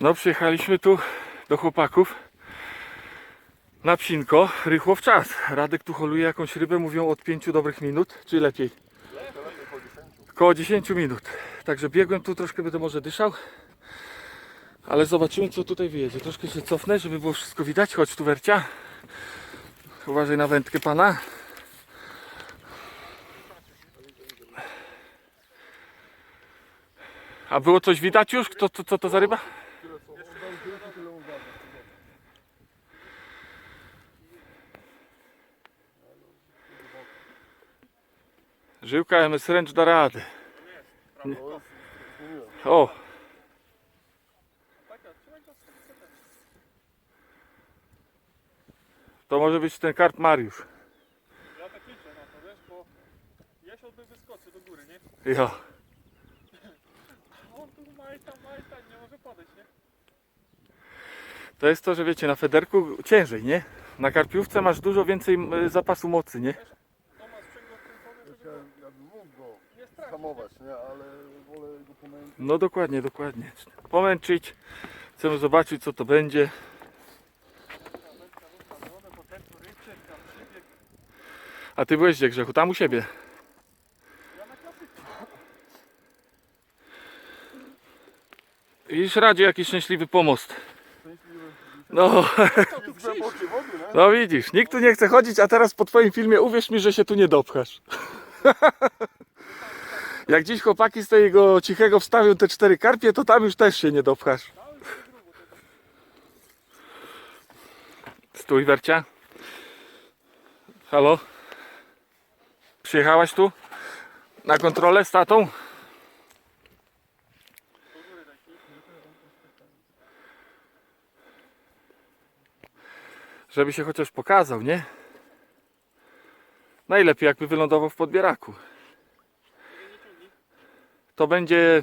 No przyjechaliśmy tu do chłopaków na psinko, rychło w czas. Radek tu holuje jakąś rybę, mówią od 5 dobrych minut, czy lepiej? Koło 10 minut. Także biegłem tu, troszkę będę może dyszał. Ale zobaczymy co tutaj wyjedzie. Troszkę się cofnę, żeby było wszystko widać. Chodź tu Wercia. Uważaj na wędkę pana. A było coś widać już? Kto, to, co to za ryba? Żyłka MS Range da radę. O! To może być ten kart Mariusz. Ja tak liczę na to, wiesz, bo jesiot by wyskoczy do góry, nie? Ja. A on tu majta, majta, nie może podejść, nie? To jest to, że wiecie, na federku ciężej, nie? Na karpiówce masz dużo więcej m, zapasu mocy, nie? Ja, ja bym mógł go hamować, nie? Ale wolę go pomęczyć. No dokładnie, dokładnie. Pomęczyć. Chcemy zobaczyć, co to będzie. A ty byłeś gdzie, Grzechu? Tam u siebie. Ja na klasyce. Widzisz, Radzie, jaki szczęśliwy pomost. No, no widzisz, nikt tu nie chce chodzić, a teraz po twoim filmie uwierz mi, że się tu nie dopchasz. Jak dziś chłopaki z tego cichego wstawią te cztery karpie, to tam już też się nie dopchasz. Stój, Wercia. Halo? Przyjechałaś tu? Na kontrolę z tatą? Żeby się chociaż pokazał, nie? Najlepiej jakby wylądował w podbieraku. To będzie...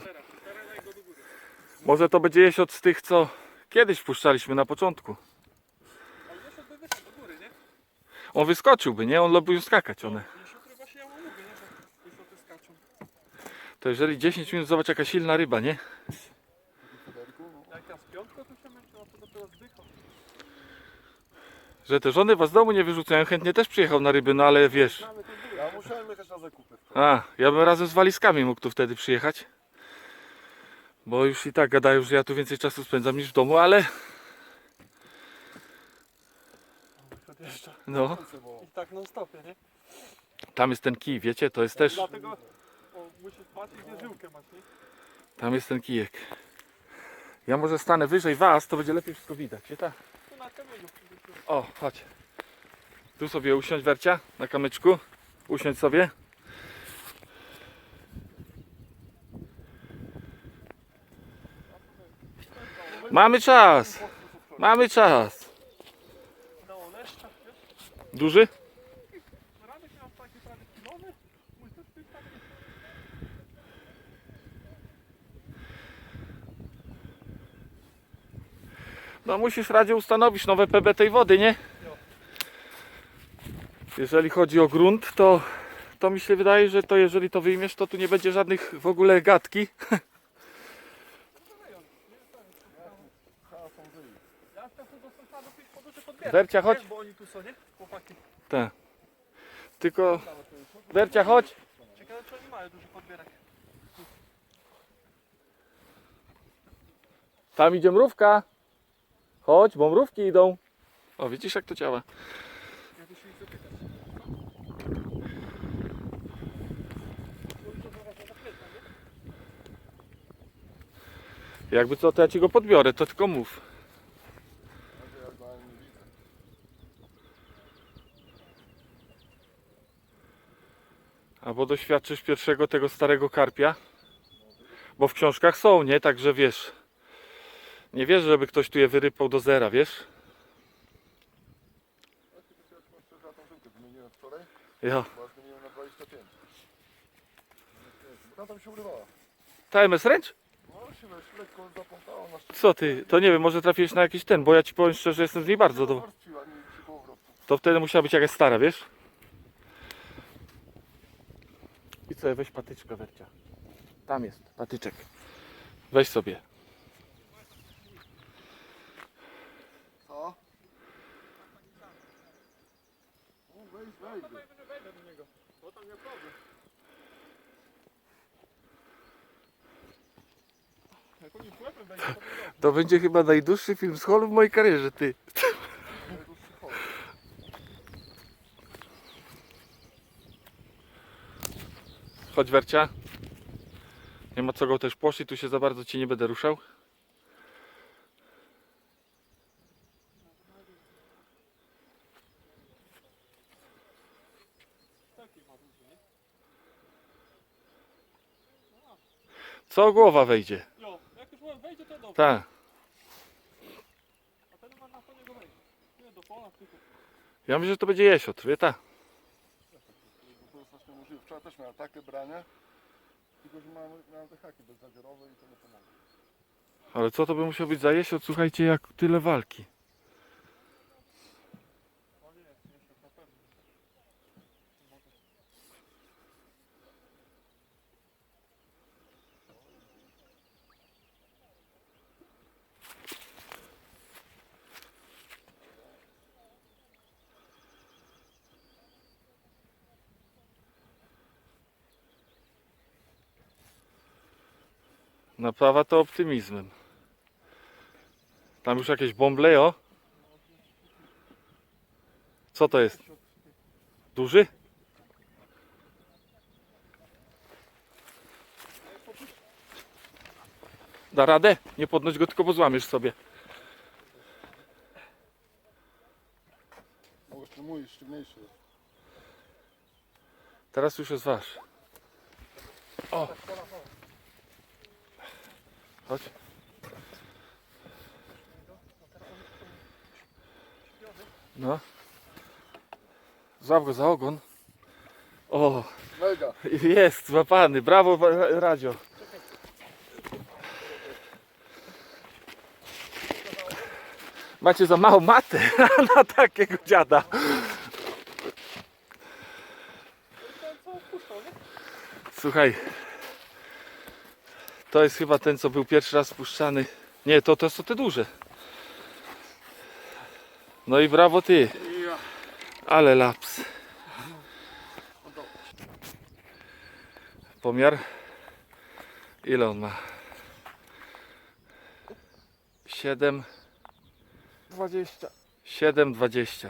Może to będzie jesiot z tych, co kiedyś wpuszczaliśmy na początku. On wyskoczyłby, nie? On lubił skakać one. To jeżeli 10 minut, zobacz jaka silna ryba, nie? Jak ja z piątką tu się męczyła, to dopiero. Że te żony was z domu nie wyrzucają. Chętnie też przyjechał na ryby, no ale wiesz. Ja musiałem jechać na zakupy. A, ja bym razem z walizkami mógł tu wtedy przyjechać. Bo już i tak gadają, że ja tu więcej czasu spędzam niż w domu, ale no, I tak non stopie, nie? tam jest ten kij, wiecie, to jest też, Dlatego o, musisz patrzeć, gdzie żyłkę masz, nie? tam jest ten kijek. Ja może stanę wyżej was, to będzie lepiej wszystko widać, wie tak? Tu na kamieniu przybyliśmy. O, chodź. Tu sobie usiądź Wercia, na kamyczku. Usiądź sobie. Mamy czas. Mamy czas. Duży? Radek miał taki prawie kilowy. Mój też był taki. No musisz Radzie ustanowić nowe PB tej wody, nie? Jeżeli chodzi o grunt, to, to mi się wydaje, że to jeżeli to wyjmiesz, to tu nie będzie żadnych w ogóle gadki. Wercia, chodź. Wiesz, bo oni tu są, nie? Chłopaki. Tak. Tylko... Wercia, chodź. Ciekawe, czy oni mają duży podbierak. Tam idzie mrówka. Chodź, bo mrówki idą. O, widzisz jak to działa. Jakby co, to ja ci go podbiorę, to tylko mów. Albo doświadczysz pierwszego tego starego karpia. Bo w książkach są, nie? Także wiesz. Nie wiesz, żeby ktoś tu je wyrypał do zera, wiesz? Ja 25. Tam się urywała. Ta MS Range? No. Co ty? To nie wiem, może trafiłeś na jakiś ten, bo ja ci powiem szczerze, jestem z niej bardzo do... To wtedy musiała być jakaś stara, wiesz? I co, weź patyczkę, Wercia. Tam jest patyczek. Weź sobie. Wejdę do niego. Tam nie problem. To będzie chyba najdłuższy film z holu w mojej karierze, ty. Chodź Wercia. Nie ma co go też poszli, tu się za bardzo ci nie będę ruszał. Taki ma duży, nie? Co głowa wejdzie? Jo, jak już łeb wejdzie, to dobrze. Tak. A ten ma na to niego wejdzie. Nie, do pola tylko. Ja myślę, że to będzie jesiotr, wie ta. Bo to jest właśnie możliwe. Wczoraj też miałem takie branie. Tylko, że miałem, miałem te haki bezzadziorowe i to nie pomogło. Ale co to by musiał być za jesiotr? Słuchajcie, jak tyle walki. Naprawa to optymizmem. Tam już jakieś bąble, o? Co to jest? Duży? Da radę? Nie podnoś go, tylko bo złamiesz sobie. Mój sztywniejszy. Teraz już jest wasz. O! Chodź. No. Złap go za ogon. O, Mega. jest złapany. Brawo, Radzio. Macie za małą matę na takiego dziada. Słuchaj, to jest chyba ten, co był pierwszy raz spuszczany. Nie, to, to są te duże. No i brawo ty, ale laps. Pomiar. Ile on ma? 7, 20. 7,20.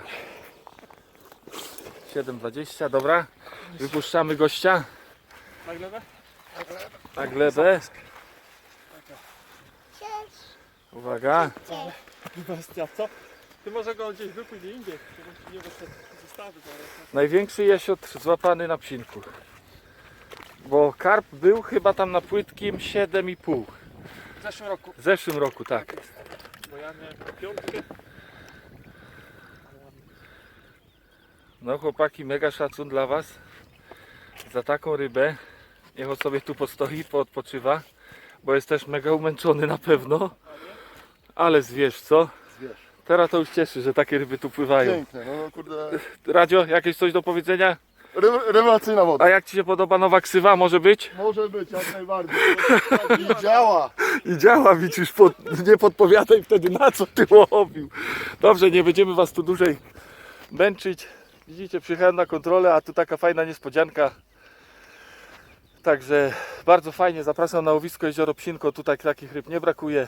7,20, dobra. Wypuszczamy gościa Na glebę? na glebę. Uwaga. Bestia, co? Ty może go gdzieś wypój gdzie indziej, żebym ci nie wyszedł zestawy zaraz. Największy jesiotr złapany na psinku. Bo karp był chyba tam na płytkim 7,5. W zeszłym roku. W zeszłym roku, tak. Bo ja miałem piątkę. No chłopaki, mega szacun dla Was za taką rybę. Niech on sobie tu postoi, poodpoczywa, bo jest też mega umęczony na pewno. Ale zwierz, co? Zwierz. Teraz to już cieszy, że takie ryby tu pływają. Piękne, no kurde. Radzio, jakieś coś do powiedzenia? Re rewelacyjna woda. A jak Ci się podoba nowa ksywa? Może być? Może być, jak najbardziej. I działa. I działa, widzisz, pod, nie podpowiadaj wtedy na co ty łowił. Dobrze, nie będziemy was tu dłużej męczyć. Widzicie, przyjechałem na kontrolę, a tu taka fajna niespodzianka. Także bardzo fajnie, zapraszam na łowisko Jezioro Psinko, tutaj takich ryb nie brakuje.